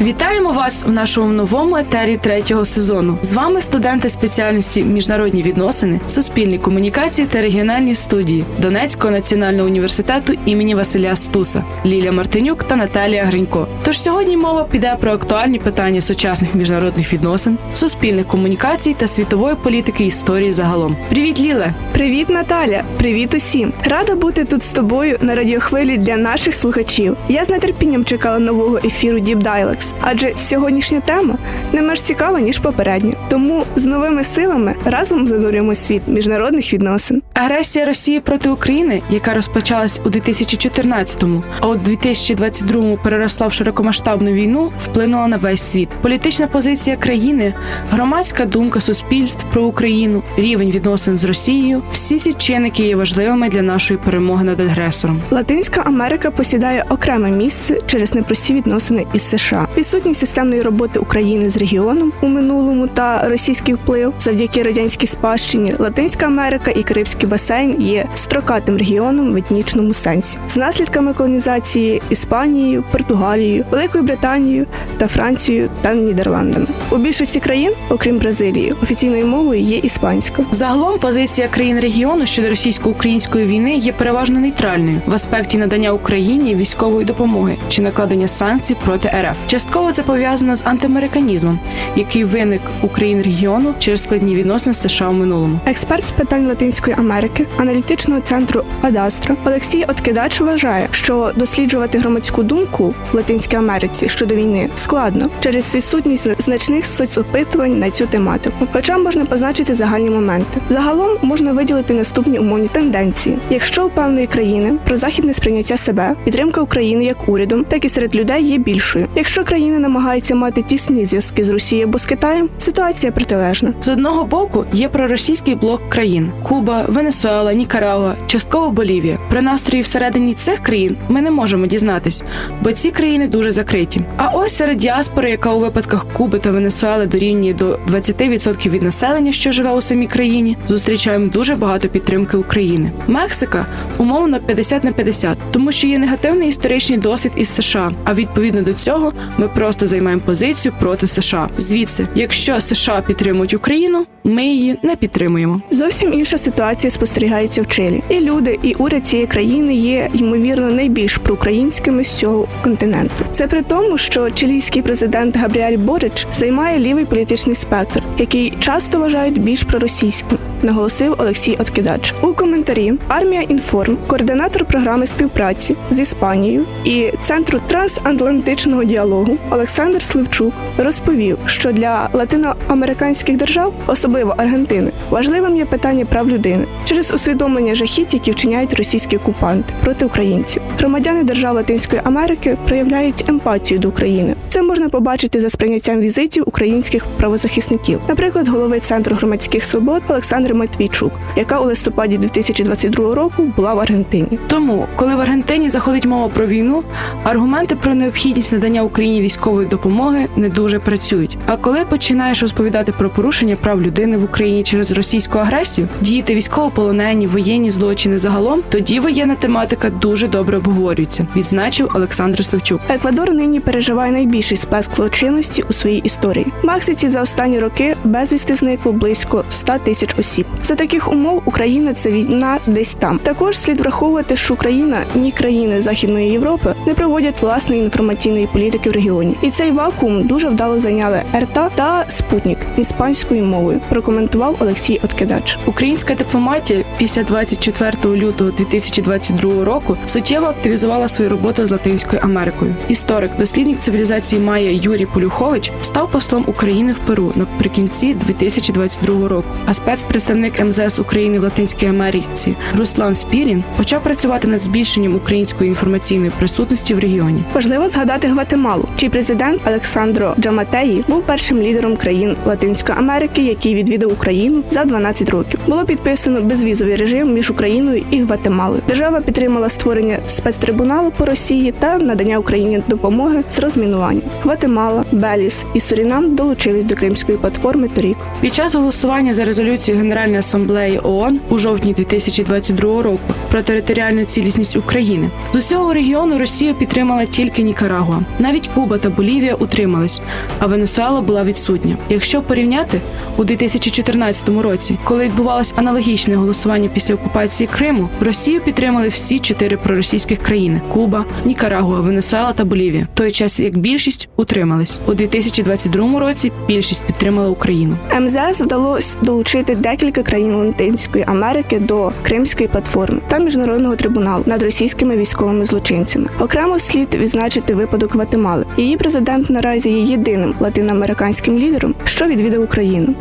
Вітаємо вас в нашому новому етері третього сезону. З вами студенти спеціальності міжнародні відносини, суспільні комунікації та регіональні студії Донецького національного університету імені Василя Стуса, Лілія Мартинюк та Наталія Гринько. Тож сьогодні мова піде про актуальні питання сучасних міжнародних відносин, суспільних комунікацій та світової політики історії загалом. Привіт, Ліле! Привіт, Наталя! Привіт усім! Рада бути тут з тобою на радіохвилі для наших слухачів. Я з нетерпінням чекала нового ефіру Deep Dialects, адже сьогоднішня тема не менш цікава ніж попередня. Тому з новими силами разом занурюємо світ міжнародних відносин. Агресія Росії проти України, яка розпочалась у 2014-му, а у 2022-му переросла в широкомасштабну війну, вплинула на весь світ. Політична позиція країни, громадська думка суспільств про Україну, рівень відносин з Росією всі ці чинники є важливими для нашої перемоги над агресором. Латинська Америка посідає окреме місце через непрості відносини із США. Відсутність системної роботи України з регіоном у минулому та російський вплив завдяки радянській спадщині. Латинська Америка і Карибський басейн є строкатим регіоном в етнічному сенсі з наслідками колонізації Іспанією, Португалією, Великою Британією та Францією та Нідерландами. У більшості країн, окрім Бразилії, офіційною мовою є іспанська. Загалом позиція країн регіону щодо російсько-української війни є переважно нейтральною в аспекті надання Україні військової допомоги чи накладення санкцій проти РФ. Частково це пов'язано з антиамериканізмом, який виник у країн регіону через складні відносини з США у минулому. Експерт з питань Латинської Америки, аналітичного центру Адастра Олексій Откидач вважає, що досліджувати громадську думку в Латинській Америці щодо війни складно через відсутність значних соцопитувань на цю тематику. Хоча можна позначити загальні моменти. Загалом можна виділити наступні умовні тенденції: якщо у певної країни про західне сприйняття себе, підтримка України як урядом, так і серед людей є більшою. Якщо країна намагається мати тісні зв'язки з Росією або з Китаєм, ситуація протилежна. З одного боку є проросійський блок країн: Куба, Венесуела, Нікарагуа, частково Болівія. Про настрої всередині цих країн ми не можемо дізнатись, бо ці країни дуже закриті. А ось серед діаспори, яка у випадках Куби та Венесуели дорівнює до 20% від населення, що живе у самій країні, зустрічаємо дуже багато підтримки України. Мексика умовно 50 на 50, тому що є негативний історичний досвід із США. А відповідно до цього ми просто займаємо позицію проти США. Звідси, якщо США підтримують Україну, ми її не підтримуємо. Зовсім інша ситуація спостерігається в Чилі. І люди, і уряд цієї країни є ймовірно найбільш проукраїнськими з цього континенту. Це при тому, що чилійський президент Габріель Борич займає лівий політичний спектр, який часто вважають більш проросійським. Наголосив Олексій Откидач у коментарі. Армія інформ, координатор програми співпраці з Іспанією і центру трансатлантичного діалогу Олександр Сливчук розповів, що для латиноамериканських держав, особливо Аргентини, важливим є питання прав людини через усвідомлення жахіт, які вчиняють російські окупанти проти українців. Громадяни держав Латинської Америки проявляють емпатію до України. Це можна побачити за сприйняттям візитів українських правозахисників, наприклад, голови центру громадських свобод Олександри Матвійчук, яка у листопаді 2022 року була в Аргентині. Тому, коли в Аргентині заходить мова про війну, аргументи про необхідність надання Україні військової допомоги не дуже працюють. А коли починаєш розповідати про порушення прав людини в Україні через російську агресію, діти військовополонені, воєнні злочини загалом, тоді воєнна тематика дуже добре обговорюється, відзначив Олександр Сливчук. Еквадор нині переживає найбільший сплеск злочинності у своїй історії. В Мексиці за останні роки безвісти зникло близько 100 тисяч осіб. За таких умов Україна це війна десь там. Також слід враховувати, що Україна ні країни Західної Європи не проводять власної інформаційної політики в регіоні, і цей вакуум дуже вдало зайняли РТА та Спутник іспанською мовою. Прокоментував Олексій Откидач. Українська дипломатія після 24 лютого 2022 року суттєво активізувала свою роботу з Латинською Америкою. Історик, дослідник цивілізації який має Юрій Полюхович, став послом України в Перу наприкінці 2022 року. А спецпредставник МЗС України в Латинській Америці Руслан Спірін почав працювати над збільшенням української інформаційної присутності в регіоні. Важливо згадати Гватемалу, чий президент Олександро Джаматеї був першим лідером країн Латинської Америки, який відвідав Україну за 12 років. Було підписано безвізовий режим між Україною і Гватемалою. Держава підтримала створення спецтрибуналу по Росії та надання Україні допомоги з розмінування. Гватемала, Беліс і Сурінам долучились до Кримської платформи торік. Під час голосування за резолюцію Генеральної асамблеї ООН у жовтні 2022 року про територіальну цілісність України з усього регіону Росію підтримала тільки Нікарагуа. Навіть Куба та Болівія утримались, а Венесуела була відсутня. Якщо порівняти у 2014 році, коли відбувалось аналогічне голосування після окупації Криму, Росію підтримали всі чотири проросійських країни: Куба, Нікарагуа, Венесуела та Болівія. В той час як більшість утримались у 2022 році. Більшість підтримала Україну. МЗС вдалося долучити декілька країн Латинської Америки до Кримської платформи та міжнародного трибуналу над російськими військовими злочинцями. Окремо слід відзначити випадок Гватемали. Її президент наразі є єдиним латиноамериканським лідером, що відвідав Україну.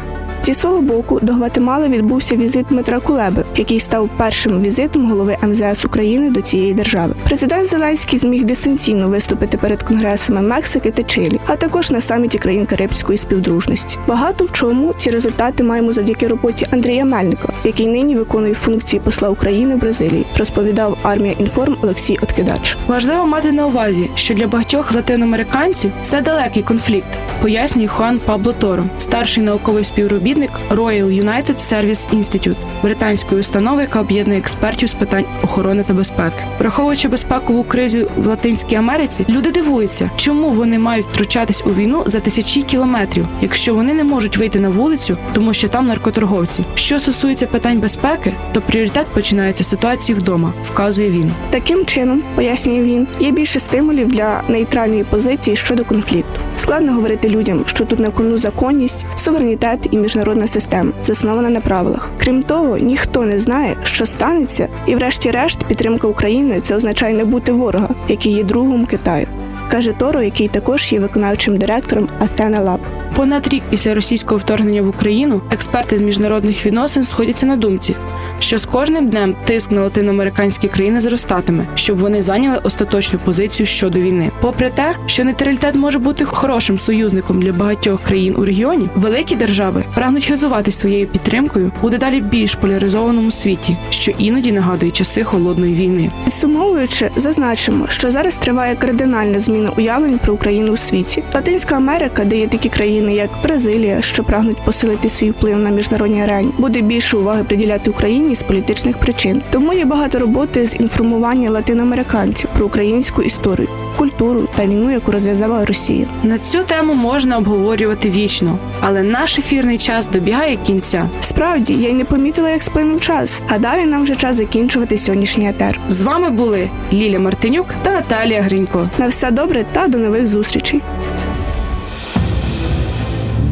Зі свого боку до Гватемали відбувся візит Дмитра Кулеби, який став першим візитом голови МЗС України до цієї держави. Президент Зеленський зміг дистанційно виступити перед конгресами Мексики та Чилі, а також на саміті країн Карибської співдружності. Багато в чому ці результати маємо завдяки роботі Андрія Мельника, який нині виконує функції посла України в Бразилії, розповідав армія інформ Олексій Откидач. Важливо мати на увазі, що для багатьох латиноамериканців це далекий конфлікт, пояснює Хуан Пабло Торо, старший науковий співробітник Royal United Service Institute, британської установи, яка об'єднує експертів з питань охорони та безпеки. Враховуючи безпекову кризу в Латинській Америці, люди дивуються, чому вони мають втручатись у війну за тисячі кілометрів, якщо вони не можуть вийти на вулицю, тому що там наркоторговці. Що стосується питань безпеки, то пріоритет починається з ситуації вдома, вказує він. Таким чином, пояснює він, є більше стимулів для нейтральної позиції щодо конфлікту. Складно говорити людям, що тут на кону законність, суверенітет і міжнародна система, заснована на правилах. Крім того, ніхто не знає, що станеться, і, врешті-решт, підтримка України це означає не бути ворога, який є другом Китаю. Каже Торо, який також є виконавчим директором Athena Lab. Понад рік після російського вторгнення в Україну експерти з міжнародних відносин сходяться на думці, що з кожним днем тиск на латиноамериканські країни зростатиме, щоб вони зайняли остаточну позицію щодо війни. Попри те, що нейтралітет може бути хорошим союзником для багатьох країн у регіоні, великі держави прагнуть хизуватись своєю підтримкою у дедалі більш поляризованому світі, що іноді нагадує часи холодної війни. Підсумовуючи, зазначимо, що зараз триває кардинальна зміна уявлень про Україну у світі. Латинська Америка, де є такі країни, як Бразилія, що прагнуть посилити свій вплив на міжнародній арені, буде більше уваги приділяти Україні з політичних причин. Тому є багато роботи з інформування латиноамериканців про українську історію, культуру та війну, яку розв'язала Росія. На цю тему можна обговорювати вічно, але наш ефірний час добігає кінця. Справді, я й не помітила, як сплинув час. А далі нам вже час закінчувати сьогоднішній етер. З вами були Ліля Мартинюк та Наталія Гринько. На все добре та до нових зустрічей.